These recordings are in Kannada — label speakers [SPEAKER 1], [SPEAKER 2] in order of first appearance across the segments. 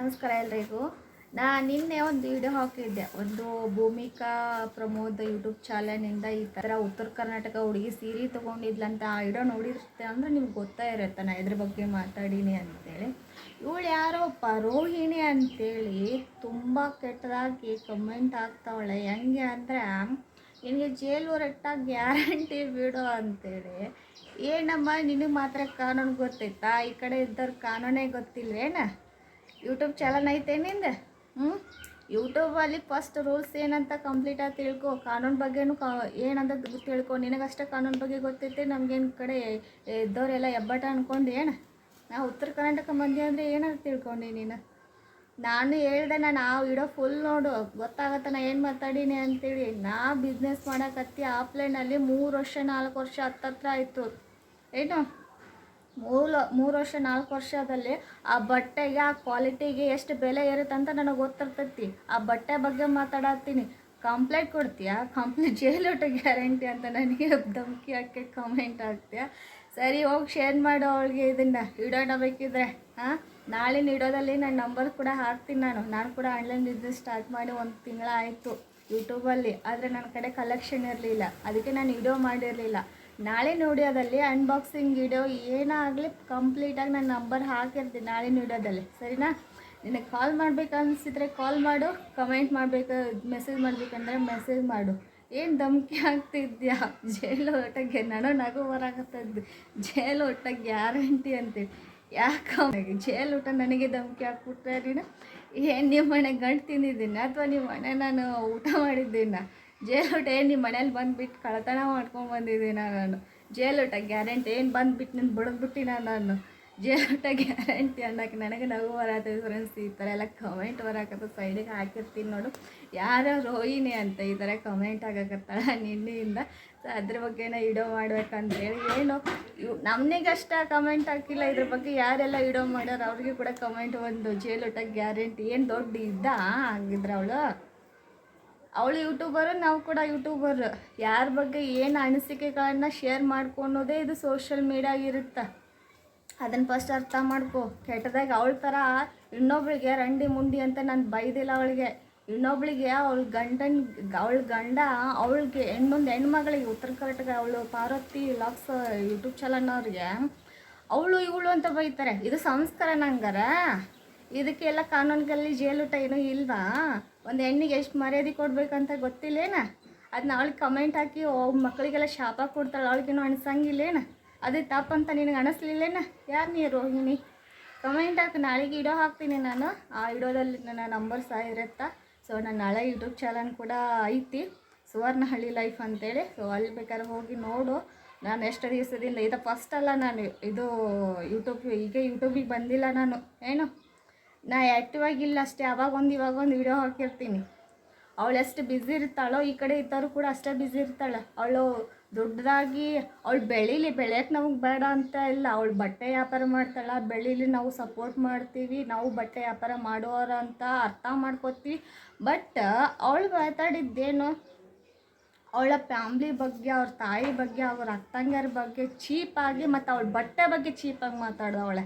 [SPEAKER 1] ನಮಸ್ಕಾರ ಎಲ್ರಿಗೂ. ನಾ ನಿನ್ನೆ ಒಂದು ವಿಡಿಯೋ ಹಾಕಿದ್ದೆ. ಒಂದು ಭೂಮಿಕಾ ಪ್ರಮೋದ್ ಯೂಟ್ಯೂಬ್ ಚಾನಲ್ನಿಂದ ಈ ಥರ ಉತ್ತರ ಕರ್ನಾಟಕ ಹುಡುಗಿ ಸೀರೆ ತೊಗೊಂಡಿದ್ಲಂತ ಆ ವಿಡಿಯೋ ನೋಡಿರುತ್ತೆ ಅಂದರೆ ನಿಮ್ಗೆ ಗೊತ್ತಾ ಇರುತ್ತೆ. ನಾ ಇದ್ರ ಬಗ್ಗೆ ಮಾತಾಡೀನಿ ಅಂತೇಳಿ. ಇವಳು ಯಾರೋಪ್ಪ? ರೋಹಿಣಿ ಅಂತೇಳಿ. ತುಂಬ ಕೆಟ್ಟದಾಗಿ ಕಮೆಂಟ್ ಆಗ್ತಾವಳೆ ಹೆಂಗೆ ಅಂದರೆ, ನಿನಗೆ ಜೈಲು ರಟ್ಟಾಗಿ ಗ್ಯಾರಂಟಿ ಬಿಡು ಅಂತೇಳಿ. ಏನಮ್ಮ, ನಿನಗೆ ಮಾತ್ರ ಕಾನೂನು ಗೊತ್ತೈತಾ ಈ ಕಡೆ ಇದ್ದವ್ರ ಕಾನೂನೇ ಗೊತ್ತಿಲ್ವೇನ? ಯೂಟ್ಯೂಬ್ ಚಾನಲ್ ಐತೆ ನಿಂದ? ಹ್ಞೂ ಯೂಟ್ಯೂಬಲ್ಲಿ ಫಸ್ಟ್ ರೂಲ್ಸ್ ಏನಂತ ಕಂಪ್ಲೀಟಾಗಿ ತಿಳ್ಕೊ. ಕಾನೂನು ಬಗ್ಗೆನೂ ಕಾ ಏನಂತ ತಿಳ್ಕೊ. ನಿನಗಷ್ಟೇ ಕಾನೂನು ಬಗ್ಗೆ ಗೊತ್ತೈತೆ ನಮ್ಗೇನು ಕಡೆ ಇದ್ದವರೆಲ್ಲ ಎಬ್ಬಟ ಅನ್ಕೊಂಡು ಏನು? ನಾವು ಉತ್ತರ ಕರ್ನಾಟಕ ಮಂದಿ ಅಂದರೆ ಏನಂತ ತಿಳ್ಕೊಂಡಿ ನೀನು? ನಾನು ಹೇಳ್ದೆ ಆ ವಿಡಿಯೋ ಫುಲ್ ನೋಡು. ಗೊತ್ತಾಗತ್ತೆ ನಾ ಏನು ಮಾತಾಡೀನಿ ಅಂತೇಳಿ. ನಾ ಬಿಸ್ನೆಸ್ ಮಾಡೋಕತ್ತಿ ಆಫ್ಲೈನಲ್ಲಿ ಮೂರು ವರ್ಷ, ನಾಲ್ಕು ವರ್ಷ, ಹತ್ತತ್ರ ಆಯಿತು. ಏನು? ಮೂರು ಮೂರು ವರ್ಷ, ನಾಲ್ಕು ವರ್ಷದಲ್ಲಿ ಆ ಬಟ್ಟೆಗೆ, ಆ ಕ್ವಾಲಿಟಿಗೆ ಎಷ್ಟು ಬೆಲೆ ಇರುತ್ತೆ ಅಂತ ನನಗೆ ಗೊತ್ತಿರ್ತೈತಿ. ಆ ಬಟ್ಟೆ ಬಗ್ಗೆ ಮಾತಾಡತ್ತೀನಿ. ಕಂಪ್ಲೇಂಟ್ ಕೊಡ್ತೀಯಾ? ಕಂಪ್ಲೇಂಟ್ ಜೈಲೋಟ ಗ್ಯಾರಂಟಿ ಅಂತ ನನಗೆ ಧಮಕಿ ಹಾಕಿ ಕಮೆಂಟ್ ಹಾಕ್ತೀಯಾ? ಸರಿ, ಹೋಗಿ ಶೇರ್ ಮಾಡು ಅವಳಿಗೆ ಇದನ್ನು. ಇಡೋಣ ಬೇಕಿದ್ರೆ, ಹಾಂ? ನಾಳೆ ಇಡೋದಲ್ಲಿ ನನ್ನ ನಂಬರ್ ಕೂಡ ಹಾಕ್ತೀನಿ ನಾನು. ನಾನು ಕೂಡ ಆನ್ಲೈನ್ ಬಿಸ್ನೆಸ್ ಸ್ಟಾರ್ಟ್ ಮಾಡಿ ಒಂದು ತಿಂಗಳಾಯಿತು ಯೂಟ್ಯೂಬಲ್ಲಿ ಆದರೆ ನನ್ನ ಕಡೆ ಕಲೆಕ್ಷನ್ ಇರಲಿಲ್ಲ. ಅದಕ್ಕೆ ನಾನು ವಿಡಿಯೋ ಮಾಡಿರಲಿಲ್ಲ. ನಾಳೆ ನೋಡಿಯೋದಲ್ಲಿ ಅನ್ಬಾಕ್ಸಿಂಗ್ ವಿಡಿಯೋ ಏನಾಗಲಿ ಕಂಪ್ಲೀಟಾಗಿ ನನ್ನ ನಂಬರ್ ಹಾಕಿರ್ತೀನಿ ನಾಳೆ ವಿಡಿಯೋದಲ್ಲಿ ಸರಿನಾ? ನಿನಗೆ ಕಾಲ್ ಮಾಡ್ಬೇಕನ್ನಿಸಿದ್ರೆ ಕಾಲ್ ಮಾಡು ಕಮೆಂಟ್ ಮಾಡಬೇಕು ಮೆಸೇಜ್ ಮಾಡಬೇಕಂದ್ರೆ ಮೆಸೇಜ್ ಮಾಡು. ಏನು ಧಮಕಿ ಆಗ್ತಿದ್ಯಾ? ಜೈಲು ಒಟ್ಟಿಗೆ ನಾನು ನಗು ಬರಾಕತ್ತದ್ದು. ಜೈಲು ಒಟ್ಟಾಗಿ ಗ್ಯಾರಂಟಿ ಅಂತೇಳಿ ಯಾಕೆ ಜೈಲು ಊಟ ನನಗೆ ಧಮಕಿ ಹಾಕ್ಬಿಟ್ರೆ ನೀನು? ಏನು ನಿಮ್ಮ ಮನೆ ಗಂಟು ತಿಂದಿದ್ದೀನಿ ಅಥವಾ ನಿಮ್ಮ ಮನೆ ನಾನು ಊಟ ಮಾಡಿದ್ದೀನ? ಜೇಲೂಟ ಏನು ನಿಮ್ಮ ಮನೇಲಿ ಬಂದುಬಿಟ್ಟು ಕಳತನ ಮಾಡ್ಕೊಂಡು ಬಂದಿದ್ದೀನ ನಾನು. ಜೇಲೂಟ ಗ್ಯಾರಂಟಿ ಏನು ಬಂದುಬಿಟ್ಟು ನಿನ್ನ ಬಿಡದ್ಬಿಟ್ಟಿನ ನಾನು ಜೇಲೋಟ ಗ್ಯಾರಂಟಿ ಅನ್ನೋಕೆ ನನಗೆ ನಗು ಬರತ್ತೆ ಫ್ರೆಂಡ್ಸ್ ಈ ಥರ ಎಲ್ಲ ಕಮೆಂಟ್ ಬರಾಕತ್ತ ಸೈಡಿಗೆ ಹಾಕಿರ್ತೀನಿ ನೋಡು. ಯಾರೋ ರೋಹಿಣಿ ಅಂತ ಈ ಥರ ಕಮೆಂಟ್ ಆಗಕತ್ತಾಳ ನಿನ್ನೆಯಿಂದ ಸೊ ಅದ್ರ ಬಗ್ಗೆನ ಇಡೋ ಮಾಡ್ಬೇಕಂತೇಳಿ ಏನು ನಮನಿಗಷ್ಟ ಕಮೆಂಟ್ ಹಾಕಿಲ್ಲ, ಇದ್ರ ಬಗ್ಗೆ ಯಾರೆಲ್ಲ ಇಡೋ ಮಾಡ್ಯಾರ ಅವ್ರಿಗೆ ಕೂಡ ಕಮೆಂಟ್ ಒಂದು ಜೇಲೂಟ ಗ್ಯಾರಂಟಿ ಏನು ದೊಡ್ಡ ಇದ್ದ? ಆಗಿದ್ರ ಅವಳು? ಅವಳು ಯೂಟ್ಯೂಬರ್ ನಾವು ಕೂಡ ಯೂಟ್ಯೂಬರ್ ಯಾರ ಬಗ್ಗೆ ಏನು ಅನಿಸಿಕೆಗಳನ್ನು ಶೇರ್ ಮಾಡ್ಕೊಳೋದೇ ಇದು ಸೋಷಿಯಲ್ ಮೀಡಿಯಾಗಿರುತ್ತೆ ಅದನ್ನು ಫಸ್ಟ್ ಅರ್ಥ ಮಾಡ್ಕೊ. ಕೆಟ್ಟದಾಗ ಅವಳ ಥರ ಇನ್ನೊಬ್ಳಿಗೆ ರಂಡಿ ಮುಂಡಿ ಅಂತ ನಾನು ಬೈದಿಲ್ಲ ಅವಳಿಗೆ. ಇನ್ನೊಬ್ಳಿಗೆ ಅವಳ ಗಂಡನ, ಅವಳ ಗಂಡ ಅವಳಿಗೆ ಹೆಣ್ಣೊಂದು ಹೆಣ್ಮಗಳಿಗೆ ಉತ್ತರ ಕರ್ನಾಟಕ ಅವಳು ಪಾರ್ವತಿ ಲಾಕ್ಸ್ ಯೂಟ್ಯೂಬ್ ಚಾನಲ್ ಅವ್ರಿಗೆ ಅವಳು ಇವಳು ಅಂತ ಬೈತಾರೆ. ಇದು ಸಂಸ್ಕಾರ ನಂಗಾರ ಇದಕ್ಕೆಲ್ಲ ಕಾನೂನುಗಳಲ್ಲಿ ಜೈಲೂಟ ಏನೂ ಇಲ್ವಾ? ಒಂದು ಹೆಣ್ಣಿಗೆ ಎಷ್ಟು ಮರ್ಯಾದೆ ಕೊಡಬೇಕಂತ ಗೊತ್ತಿಲ್ಲೇನ? ಅದನ್ನ ಅವಳಿಗೆ ಕಮೆಂಟ್ ಹಾಕಿ ಮಕ್ಕಳಿಗೆಲ್ಲ ಶಾಪ ಕೊಡ್ತಾಳೆ, ಅವಳಿಗೇನು ಅನಿಸಂಗಿಲ್ಲೇನ? ಅದೇ ತಪ್ಪಂತ ನಿನಗೆ ಅನಿಸ್ಲಿಲ್ಲೇನ? ಯಾರು ನೀ ರೋಹಿಣಿ? ಕಮೆಂಟ್ ಹಾಕಿ, ನಾಳೆಗೆ ಇಡೋ ಹಾಕ್ತೀನಿ ನಾನು. ಆ ಇಡೋದಲ್ಲಿ ನನ್ನ ನಂಬರ್ ಸಹ ಇರುತ್ತಾ? ಸೊ ನನ್ನ ನಾಳೆ ಯೂಟ್ಯೂಬ್ ಚಾನಲ್ ಕೂಡ ಐತಿ. ಸುವರ್ಣಹಳ್ಳಿ ಲೈಫ್ ಅಂತೇಳಿ. ಸೊ ಅಲ್ಲಿ ಬೇಕಾದ್ರೆ ಹೋಗಿ ನೋಡು. ನಾನು ಎಷ್ಟು ದಿವಸದಿಂದ, ಇದು ಫಸ್ಟ್ ಅಲ್ಲ ನಾನು, ಇದು ಯೂಟ್ಯೂಬ್ ಈಗ ಯೂಟ್ಯೂಬಿಗೆ ಬಂದಿಲ್ಲ ನಾನು. ಏನು? ನಾ ಆ್ಯಕ್ಟಿವ್ ಆಗಿಲ್ಲ ಅಷ್ಟೇ, ಅವಾಗ ಒಂದು ಇವಾಗ ಒಂದು ವಿಡಿಯೋ ಹಾಕಿರ್ತೀನಿ. ಅವಳು ಎಷ್ಟು ಬ್ಯುಸಿ ಇರ್ತಾಳೋ, ಈ ಕಡೆ ಇದ್ದವರು ಕೂಡ ಅಷ್ಟೇ ಬ್ಯುಸಿ ಇರ್ತಾಳೆ. ಅವಳು ದೊಡ್ಡದಾಗಿ, ಅವಳು ಬೆಳೀಲಿ ಬೆಳೆಯೋಕ್ಕೆ ನಮಗೆ ಬೇಡ ಅಂತ ಇಲ್ಲ. ಅವಳು ಬಟ್ಟೆ ವ್ಯಾಪಾರ ಮಾಡ್ತಾಳೆ ಬೆಳೀಲಿ ನಾವು ಸಪೋರ್ಟ್ ಮಾಡ್ತೀವಿ, ನಾವು ಬಟ್ಟೆ ವ್ಯಾಪಾರ ಮಾಡೋರು ಅಂತ ಅರ್ಥ ಮಾಡ್ಕೋತೀವಿ. ಬಟ್ ಅವಳು ಮಾತಾಡಿದ್ದೇನು, ಅವಳ ಫ್ಯಾಮ್ಲಿ ಬಗ್ಗೆ, ಅವ್ರ ತಾಯಿ ಬಗ್ಗೆ, ಅವ್ರ ಅಕ್ಕಂಗರ ಬಗ್ಗೆ ಚೀಪಾಗಿ ಮತ್ತು ಅವಳ ಬಟ್ಟೆ ಬಗ್ಗೆ ಚೀಪಾಗಿ ಮಾತಾಡೋವಳೆ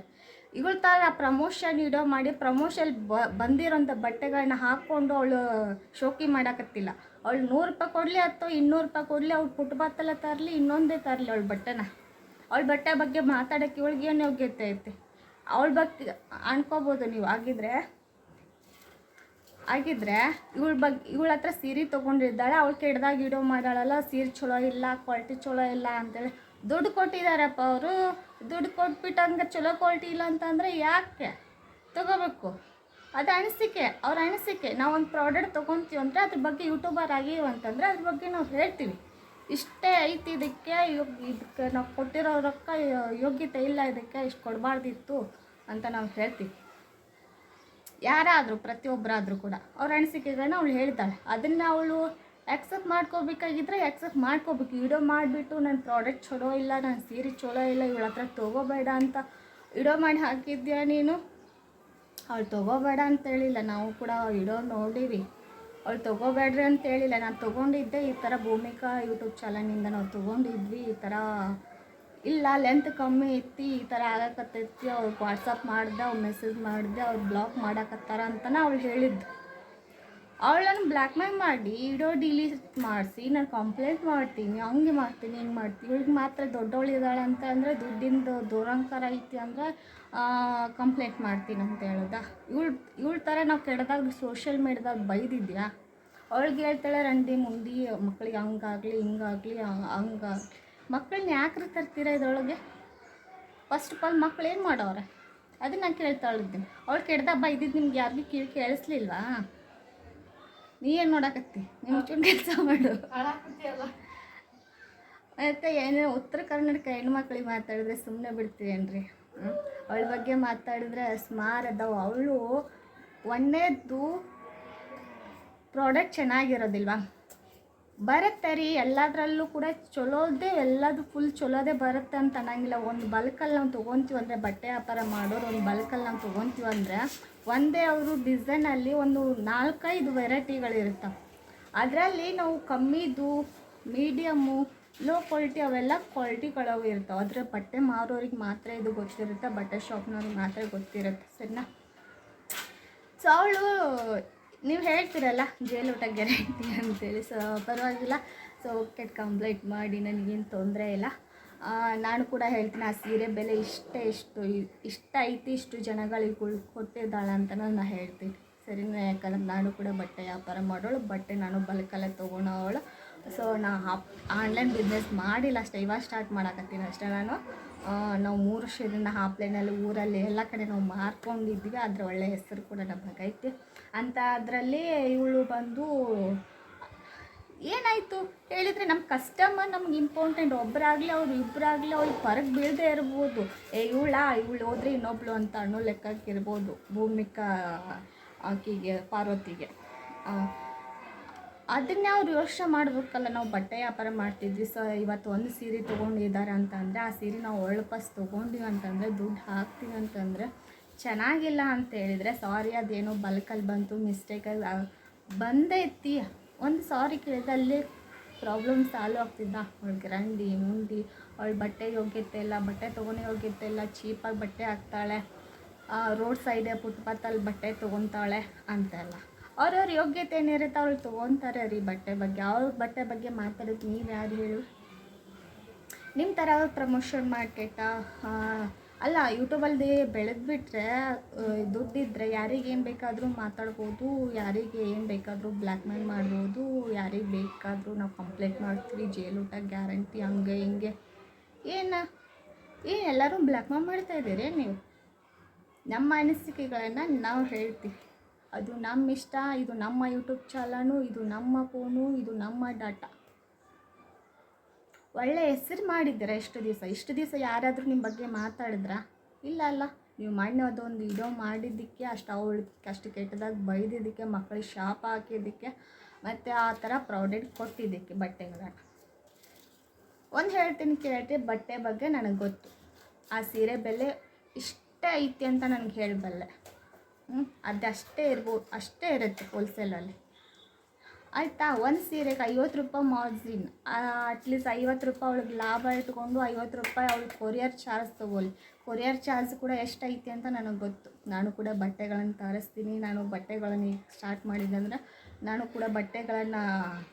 [SPEAKER 1] ಇವಳ ಥರ ಪ್ರಮೋಷನ್ ಇಡೋ ಮಾಡಿ ಪ್ರಮೋಷನ್ ಬ, ಬಂದಿರೋಂಥ ಬಟ್ಟೆಗಳನ್ನ ಹಾಕ್ಕೊಂಡು ಅವಳು ಶೋಕಿ ಮಾಡಕತ್ತಿಲ್ಲ. ಅವಳು ನೂರು ರೂಪಾಯಿ ಕೊಡಲಿ ಅಥವಾ ಇನ್ನೂರು ರೂಪಾಯಿ ಕೊಡಲಿ, ಅವ್ಳು ಪುಟ್ಬಾತಲ್ಲ ತರಲಿ, ಇನ್ನೊಂದೇ ತರಲಿ ಅವಳು ಬಟ್ಟೆನ. ಅವಳ ಬಟ್ಟೆ ಬಗ್ಗೆ ಮಾತಾಡೋಕ್ಕೆ ಇವಳಿಗೆ ಏನು ಯೋಗ್ಯತೆ ಐತೆ. ಅವಳ ಬಗ್ಗೆ ಅನ್ಕೋಬೋದು ನೀವು. ಆಗಿದ್ರೆ ಆಗಿದ್ರೆ ಇವಳ ಬಗ್ಗೆ ಇವಳ ಹತ್ರ ಸೀರೆ ತೊಗೊಂಡಿದ್ದಾಳೆ, ಅವಳು ಕೆಡ್ದಾಗ ಇಡೋ ಮಾಡಾಳಲ್ಲ, ಸೀರೆ ಚಲೋ ಇಲ್ಲ, ಕ್ವಾಲಿಟಿ ಚಲೋ ಇಲ್ಲ ಅಂತೇಳಿ ದುಡ್ಡು ಕೊಟ್ಟಿದ್ದಾರಪ್ಪ ಅವರು. ದುಡ್ಡು ಕೊಟ್ಬಿಟ್ಟು ಹಂಗೆ ಚಲೋ ಕ್ವಾಲಿಟಿ ಇಲ್ಲ ಅಂತಂದರೆ ಯಾಕೆ? ತಗೋಬೇಕು. ಅದು ಅನಿಸಿಕೆ, ಅವ್ರ ಅನಿಸಿಕೆ. ನಾವು ಒಂದು ಪ್ರಾಡಕ್ಟ್ ತೊಗೊತೀವಿ ಅಂದರೆ ಅದ್ರ ಬಗ್ಗೆ ಯೂಟ್ಯೂಬರ್ ಆಗೀವಿ ಅಂತಂದರೆ ಅದ್ರ ಬಗ್ಗೆ ನಾವು ಹೇಳ್ತೀವಿ. ಇಷ್ಟೇ ಐತಿ ಇದಕ್ಕೆ ಇದಕ್ಕೆ ನಾವು ಕೊಟ್ಟಿರೋ ರೊಕ್ಕ ಯೋಗ್ಯತೆ ಇಲ್ಲ ಇದಕ್ಕೆ, ಇಷ್ಟು ಕೊಡಬಾರ್ದಿತ್ತು ಅಂತ ನಾವು ಹೇಳ್ತೀವಿ. ಯಾರಾದರೂ ಪ್ರತಿಯೊಬ್ಬರಾದರೂ ಕೂಡ ಅವ್ರ ಅನಿಸಿಕೆಗಳನ್ನ ಅವಳು ಹೇಳ್ತಾಳೆ. ಅದನ್ನು ಅವಳು ಆಕ್ಸೆಪ್ಟ್ ಮಾಡ್ಕೋಬೇಕಾಗಿದ್ರೆ ಆಕ್ಸೆಪ್ಟ್ ಮಾಡ್ಕೋಬೇಕು. ಇಡೋ ಮಾಡಿಬಿಟ್ಟು ನನ್ನ ಪ್ರಾಡಕ್ಟ್ ಚಲೋ ಇಲ್ಲ ನನ್ನ ಸೀರೆ ಚಲೋ ಇಲ್ಲ, ಇವಳ ಹತ್ರ ತೊಗೋಬೇಡ ಅಂತ ಇಡೋ ಮಾಡಿ ಹಾಕಿದ್ಯಾ ನೀನು? ಅವಳು ತೊಗೋಬೇಡ ಅಂತ ಹೇಳಿಲ್ಲ. ನಾವು ಕೂಡ ಇಡೋ ನೋಡೀವಿ ಅವಳು ತೊಗೋಬೇಡ್ರಿ ಅಂತ ಹೇಳಿಲ್ಲ. ನಾನು ತೊಗೊಂಡಿದ್ದೆ ಈ ಥರ ಭೂಮಿಕಾ ಯೂಟ್ಯೂಬ್ ಚಾನಲ್ನಿಂದ ನಾವು ತೊಗೊಂಡಿದ್ವಿ. ಈ ಥರ ಇಲ್ಲ ಲೆಂತ್ ಕಮ್ಮಿ ಐತಿ ಈ ಥರ ಆಗಕತ್ತೈತಿ. ಅವ್ರಿಗೆ ವಾಟ್ಸಪ್ ಮಾಡ್ದೆ ಅವ್ರು ಮೆಸೇಜ್ ಮಾಡಿದೆ ಅವ್ರು ಬ್ಲಾಕ್ ಮಾಡಕತ್ತಾರ ಅಂತಲೇ ಅವಳು ಹೇಳಿದ್ದು. ಅವಳನ್ನು ಬ್ಲ್ಯಾಕ್ ಮೇಲ್ ಮಾಡಿ, ಇಡೋ ಡಿಲೀಟ್ ಮಾಡಿಸಿ, ನಾನು ಕಂಪ್ಲೇಂಟ್ ಮಾಡ್ತೀನಿ, ಹಂಗೆ ಮಾಡ್ತೀನಿ, ಹಿಂಗೆ ಮಾಡ್ತೀನಿ. ಇವಳಿಗೆ ಮಾತ್ರ ದೊಡ್ಡವಳು ಇದ್ದಾಳೆ ಅಂತ ಅಂದರೆ ದುಡ್ಡಿಂದು ದುರಂಕಾರ ಐತಿ ಅಂದರೆ ಕಂಪ್ಲೇಂಟ್ ಮಾಡ್ತೀನಿ ಅಂತ ಹೇಳ್ದ? ಇವಳು, ಇವಳ ಥರ ನಾವು ಕೆಡ್ದಾಗ ಸೋಷಿಯಲ್ ಮೀಡ್ಯಾದಾಗ ಬೈದಿದ್ಯಾ ಅವಳಿಗೆ ಹೇಳ್ತಾಳೆ, ರಂಡಿ ಮುಂದಿ ಮಕ್ಳಿಗೆ ಹಂಗಾಗಲಿ, ಹಿಂಗಾಗಲಿ ಹಂಗಾಗಲಿ. ಮಕ್ಕಳನ್ನ ಯಾಕ್ರಿ ತರ್ತೀರ ಇದ್ರೊಳಗೆ? ಫಸ್ಟ್ ಆಫ್ ಆಲ್ ಮಕ್ಳು ಏನು ಮಾಡೋರೆ? ಅದನ್ನ ನಾನು ಕೇಳ್ತಾ ಇದ್ದೀನಿ. ಅವಳು ಕೆಡ್ದಾಗ ಬೈದಿದ್ದು ನಿಮ್ಗೆ ಯಾರಿಗೂ ಕಿವಿ ಕೇಳಿಸ್ಲಿಲ್ವಾ? ನೀ ಏನು ನೋಡಕತ್ತಿ ನಿಮ್ಮ ಚುಂಡ್ ಕೆಲಸ ಮಾಡು. ಮತ್ತು ಏನೇ, ಉತ್ತರ ಕರ್ನಾಟಕ ಹೆಣ್ಮಕ್ಳಿಗೆ ಮಾತಾಡಿದ್ರೆ ಸುಮ್ಮನೆ ಬಿಡ್ತೀವೇನ್ರಿ ಅವಳ ಬಗ್ಗೆ ಮಾತಾಡಿದ್ರೆ ಸುಮಾರು ಅದಾವ. ಅವಳು ಒಂದೇದ್ದು ಪ್ರಾಡಕ್ಟ್ ಚೆನ್ನಾಗಿರೋದಿಲ್ವಾ? ಬರುತ್ತೆ ರೀ, ಎಲ್ಲದರಲ್ಲೂ ಕೂಡ ಚಲೋದೆ, ಎಲ್ಲದು ಫುಲ್ ಚಲೋದೇ ಬರುತ್ತೆ ಅಂತ ಅನ್ನಂಗಿಲ್ಲ. ಒಂದು ಬಲ್ಕಲ್ಲಿ ನಾವು ತೊಗೊತೀವಿ ಅಂದರೆ ಬಟ್ಟೆ ವ್ಯಾಪಾರ ಮಾಡೋರು ಒಂದು ಬಲ್ಕಲ್ಲಿ ನಾವು ತೊಗೊತೀವಿ ಅಂದರೆ ಒಂದೇ ಅವರು ಡಿಸೈನಲ್ಲಿ ಒಂದು ನಾಲ್ಕೈದು ವೆರೈಟಿಗಳಿರ್ತವೆ ಅದರಲ್ಲಿ ನಾವು ಕಮ್ಮಿದು ಮೀಡಿಯಮ್ಮು ಲೋ ಕ್ವಾಲಿಟಿ ಅವೆಲ್ಲ ಕ್ವಾಲಿಟಿಗಳವು ಇರ್ತಾವೆ ಆದರೆ ಬಟ್ಟೆ ಮಾರೋರಿಗೆ ಮಾತ್ರ ಇದು ಗೊತ್ತಿರುತ್ತೆ, ಬಟ್ಟೆ ಶಾಪ್ನವ್ರಿಗೆ ಮಾತ್ರ ಗೊತ್ತಿರುತ್ತೆ. ಸರಿನಾ? ಸೊ ಅವಳು ನೀವು ಹೇಳ್ತೀರಲ್ಲ ಊಟ ಗ್ಯಾರಂಟಿ ಅಂತೇಳಿ. ಸೊ ಪರವಾಗಿಲ್ಲ. ಸೊ ಕೆಟ್ಟ ಕಂಪ್ಲೇಂಟ್ ಮಾಡಿ, ನನಗೇನು ತೊಂದರೆ ಇಲ್ಲ. ನಾನು ಕೂಡ ಹೇಳ್ತೀನಿ, ಆ ಸೀರೆ ಬೆಲೆ ಇಷ್ಟೇ ಇಷ್ಟು, ಇಷ್ಟ ಐತಿ, ಇಷ್ಟು ಜನಗಳಿಗೆ ಕೊಟ್ಟಿದ್ದಾಳೆ ಅಂತ ನಾನು ಹೇಳ್ತೀನಿ. ಸರಿನಾ ಯಾಕಂದ್ರೆ ನಾನು ಕೂಡ ಬಟ್ಟೆ ವ್ಯಾಪಾರ ಮಾಡೋಳು, ಬಟ್ಟೆ ನಾನು ಬಲ್ಕಲ್ಲೇ ತೊಗೊಳೋಳು ಸೊ ನಾ ಆನ್ಲೈನ್ ಬಿಸ್ನೆಸ್ ಮಾಡಿಲ್ಲ ಅಷ್ಟೇ, ಇವಾಗ ಸ್ಟಾರ್ಟ್ ಮಾಡಕತ್ತೀನಿ ಅಷ್ಟೇ ನಾನು. ನಾವು ಮೂರು ವರ್ಷದಿಂದ ಹಾಪ್ಲೈನಲ್ಲಿ ಊರಲ್ಲಿ ಎಲ್ಲ ಕಡೆ ನಾವು ಮಾರ್ಕೊಂಡಿದ್ವಿ. ಅದರ ಒಳ್ಳೆ ಹೆಸರು ಕೂಡ ನಮಗೈತೆ ಅಂತ ಅದರಲ್ಲಿ ಇವಳು ಬಂದು, ಏನಾಯಿತು? ಹೇಳಿದರೆ ನಮ್ಮ ಕಸ್ಟಮರ್ ನಮ್ಗೆ ಇಂಪಾರ್ಟೆಂಟ್ ಒಬ್ಬರಾಗಲಿ ಅವ್ರು ಇಬ್ಬರಾಗಲಿ ಅವ್ರಿಗೆ ಹೊರಗೆ ಬೀಳದೆ ಇರ್ಬೋದು. ಏ, ಇವಳ, ಇವಳು ಹೋದ್ರೆ ಇನ್ನೊಬ್ಳು ಅಂತ ಅನ್ನೋ ಲೆಕ್ಕಕ್ಕೆ ಇರ್ಬೋದು ಭೂಮಿಕಾ ಆಕಿಗೆ, ಪಾರ್ವತಿಗೆ. ಅದನ್ನೇ ಅವ್ರು ಯೋಚನೆ ಮಾಡ್ಬೇಕಲ್ಲ, ನಾವು ಬಟ್ಟೆ ವ್ಯಾಪಾರ ಮಾಡ್ತಿದ್ವಿ, ಸೊ ಇವತ್ತು ಒಂದು ಸೀರೆ ತೊಗೊಂಡಿದ್ದಾರೆ ಅಂತಂದರೆ, ಆ ಸೀರೆ ನಾವು ಒಳಪಸ್ ತೊಗೊಂಡಿವಿ ಅಂತಂದರೆ, ದುಡ್ಡು ಹಾಕ್ತೀವಿ ಅಂತಂದರೆ ಚೆನ್ನಾಗಿಲ್ಲ ಅಂತ ಹೇಳಿದರೆ, ಸಾರಿ, ಅದೇನೋ ಬಲ್ಕಲ್ಲಿ ಬಂತು ಮಿಸ್ಟೇಕಾಗಿ ಬಂದೈತಿ ಒಂದು ಸಾರಿ ಕೇಳಿದಲ್ಲಿ ಪ್ರಾಬ್ಲಮ್ ಸಾಲ್ವ್ ಆಗ್ತಿದ್ದ. ಅವಳಿಗೆ ಗ್ರಂಡಿ ಮುಂಡಿ, ಅವಳು ಬಟ್ಟೆ ಯೋಗ್ಯತೆ ಇಲ್ಲ, ಬಟ್ಟೆ ತೊಗೊಳೋ ಯೋಗ್ಯತೆ ಇಲ್ಲ ಚೀಪಾಗಿ ಬಟ್ಟೆ ಹಾಕ್ತಾಳೆ ರೋಡ್ ಸೈಡೆ ಫುಟ್ಪಾತಲ್ಲಿ ಬಟ್ಟೆ ತೊಗೊತಾಳೆ ಅಂತೆಲ್ಲ. ಅವ್ರವ್ರ ಯೋಗ್ಯತೆ ಏನಿರುತ್ತೆ ಅವ್ರು ತೊಗೊತಾರೆ ರೀ ಬಟ್ಟೆ ಬಗ್ಗೆ. ಅವ್ರ ಬಟ್ಟೆ ಬಗ್ಗೆ ಮಾತಾಡೋದು ನೀವು ಯಾರು ಹೇಳು? ನಿಮ್ಮ ಥರ ಪ್ರಮೋಷನ್ ಮಾರ್ಕೆಟ ಅಲ್ಲ ಯೂಟ್ಯೂಬಲ್ಲಿ ಬೆಳೆದ್ಬಿಟ್ರೆ ದುಡ್ಡಿದ್ರೆ ಯಾರಿಗೆ ಏನು ಬೇಕಾದರೂ ಮಾತಾಡ್ಬೋದು, ಯಾರಿಗೆ ಏನು ಬೇಕಾದರೂ ಬ್ಲ್ಯಾಕ್ ಮೇಲ್ ಮಾಡ್ಬೋದು, ಯಾರಿಗೆ ಬೇಕಾದರೂ ನಾವು ಕಂಪ್ಲೇಂಟ್ ಮಾಡ್ತೀವಿ, ಜೈಲೂಟ ಗ್ಯಾರಂಟಿ ಹಂಗೆ ಹಿಂಗೆ. ಏನು? ಏ, ಎಲ್ಲರೂ ಬ್ಲ್ಯಾಕ್ ಮಾಡ್ತಾ ಇದ್ದೀರಿ ನೀವು? ನಮ್ಮ ಅನಿಸಿಕೆಗಳನ್ನು ನಾವು ಹೇಳ್ತೀವಿ. ಅದು ನಮ್ಮ ಇಷ್ಟ, ಇದು ನಮ್ಮ ಯೂಟ್ಯೂಬ್ ಚಾನಲು ಇದು ನಮ್ಮ ಫೋನು, ಇದು ನಮ್ಮ ಡಾಟಾ. ಒಳ್ಳೆ ಹೆಸರು ಮಾಡಿದ್ದೀರಾ ಇಷ್ಟು ದಿವಸ? ಇಷ್ಟು ದಿವಸ ಯಾರಾದರೂ ನಿಮ್ಮ ಬಗ್ಗೆ ಮಾತಾಡಿದ್ರಾ? ಇಲ್ಲ ಅಲ್ಲ, ನೀವು ಮಣ್ಣು ಅದೊಂದು ಇದೋ ಮಾಡಿದ್ದಕ್ಕೆ, ಅಷ್ಟು ಅವಳು ಅಷ್ಟು ಕೆಟ್ಟದಾಗಿ ಬೈದಿದ್ದಕ್ಕೆ ಮಕ್ಕಳಿಗೆ ಶಾಪ ಹಾಕಿದ್ದಕ್ಕೆ, ಮತ್ತು ಆ ಥರ ಪ್ರಾಡಕ್ಟ್ ಕೊಟ್ಟಿದ್ದಕ್ಕೆ ಬಟ್ಟೆಗಳನ್ನು. ಒಂದು ಹೇಳ್ತೀನಿ ಕೇಳ್ರಿ, ಬಟ್ಟೆ ಬಗ್ಗೆ ನನಗೆ ಗೊತ್ತು. ಆ ಸೀರೆ ಬೆಲೆ ಇಷ್ಟೇ ಐತಿ ಅಂತ ನನಗೆ ಹೇಳಬಲ್ಲೆ. ಅದಷ್ಟೇ ಇರ್ಬೋದು ಅಷ್ಟೇ ಇರುತ್ತೆ ಹೋಲ್ಸೇಲಲ್ಲಿ ಆಯಿತಾ? ಒಂದು ಸೀರೆಗೆ ಐವತ್ತು ರೂಪಾಯಿ ಮಾರ್ಜಿನ್ ಅಟ್ಲೀಸ್ಟ್ ಐವತ್ತು ರೂಪಾಯಿ ಅವಳಿಗೆ ಲಾಭ ಇಟ್ಕೊಂಡು ಐವತ್ತು ರೂಪಾಯಿ ಅವಳಿಗೆ ಕೊರಿಯರ್ ಚಾರ್ಜ್ ತೊಗೊಳ್ಳಿ. ಕೊರಿಯರ್ ಚಾರ್ಜ್ ಕೂಡ ಎಷ್ಟೈತಿ ಅಂತ ನನಗೆ ಗೊತ್ತು. ನಾನು ಕೂಡ ಬಟ್ಟೆಗಳನ್ನು ತರಿಸ್ತೀನಿ. ನಾನು ಬಟ್ಟೆಗಳನ್ನು ಸ್ಟಾರ್ಟ್ ಮಾಡಿದ್ದಂದ್ರೆ ನಾನು ಕೂಡ ಬಟ್ಟೆಗಳನ್ನು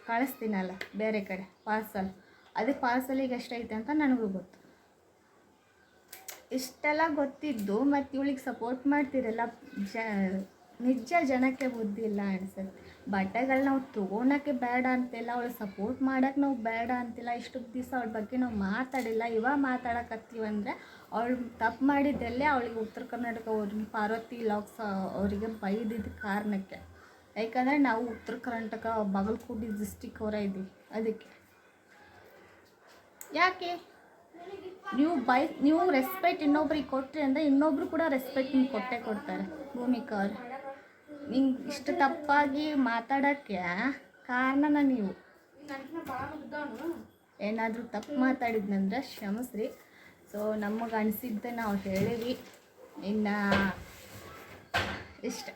[SPEAKER 1] ಕಳಿಸ್ತೀನಲ್ಲ ಬೇರೆ ಕಡೆ ಪಾರ್ಸಲ್ ಅದೇ ಪಾರ್ಸಲಿಗೆ ಎಷ್ಟೈತೆ ಅಂತ ನನಗೂ ಗೊತ್ತು. ಇಷ್ಟೆಲ್ಲ ಗೊತ್ತಿದ್ದು ಮತ್ತು ಇವಳಿಗೆ ಸಪೋರ್ಟ್ ಮಾಡ್ತಿರಲ್ಲ, ಜ, ನಿಜ ಜನಕ್ಕೆ ಬುದ್ಧಿ ಇಲ್ಲ ಅನ್ಸುತ್ತೆ. ಬಟ್ಟೆಗಳು ನಾವು ತೊಗೊಳಕ್ಕೆ ಬೇಡ ಅಂತಿಲ್ಲ, ಅವಳು ಸಪೋರ್ಟ್ ಮಾಡೋಕೆ ನಾವು ಬೇಡ ಅಂತಿಲ್ಲ ಇಷ್ಟು ದಿವಸ ಅವಳ ಬಗ್ಗೆ ನಾವು ಮಾತಾಡಿಲ್ಲ. ಇವಾಗ ಮಾತಾಡಕತ್ತೀವಿ ಅಂದರೆ ಅವಳು ತಪ್ಪು ಮಾಡಿದ್ದಲ್ಲೇ ಅವಳಿಗೆ ಉತ್ತರ ಕರ್ನಾಟಕ ಅವ್ರ ಪಾರ್ವತಿ ಲಾಕ್ಸ್ ಅವರಿಗೆ ಬೈದಿದ್ದ ಕಾರಣಕ್ಕೆ. ಯಾಕಂದರೆ ನಾವು ಉತ್ತರ ಕರ್ನಾಟಕ, ಬಾಗಲಕೋಟೆ ಡಿಸ್ಟಿಕ್ ಅವರ ಇದ್ದೀವಿ ಅದಕ್ಕೆ. ಯಾಕೆ? ನೀವು ಬೈ, ನೀವು ರೆಸ್ಪೆಕ್ಟ್ ಇನ್ನೊಬ್ರಿಗೆ ಕೊಟ್ಟರೆ ಅಂದರೆ ಇನ್ನೊಬ್ರು ಕೂಡ ರೆಸ್ಪೆಕ್ಟ್ ನಿಮ್ಗೆ ಕೊಟ್ಟೇ ಕೊಡ್ತಾರೆ. ಭೂಮಿಕಾ ಅವ್ರು. ನಿಂಗೆ ಇಷ್ಟು ತಪ್ಪಾಗಿ ಮಾತಾಡೋಕ್ಕೆ ಕಾರಣನ ನೀವು. ಏನಾದರೂ ತಪ್ಪು ಮಾತಾಡಿದ್ನಂದ್ರೆ ಕ್ಷಮಿಸ್ರಿ. ಸೊ ನಮಗೆ ಅನಿಸಿದ್ದೆ ನಾವು ಹೇಳಿವಿ ಇನ್ನು ಇಷ್ಟ.